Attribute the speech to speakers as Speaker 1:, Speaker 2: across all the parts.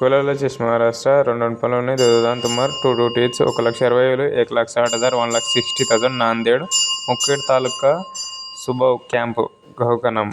Speaker 1: కూలర్లో చేసి మహారాష్ట్ర రెండు వందల ఉన్నాయి దుదాన్ తుమార్ టూ టూ టీచ్ ఒక లక్ష ఇరవై వేలు ఏక లక్ష ఆట్ హజార్ one lakh sixty thousand Nanded Mukhed taluka సుబౌ camp గౌకనం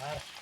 Speaker 1: All right.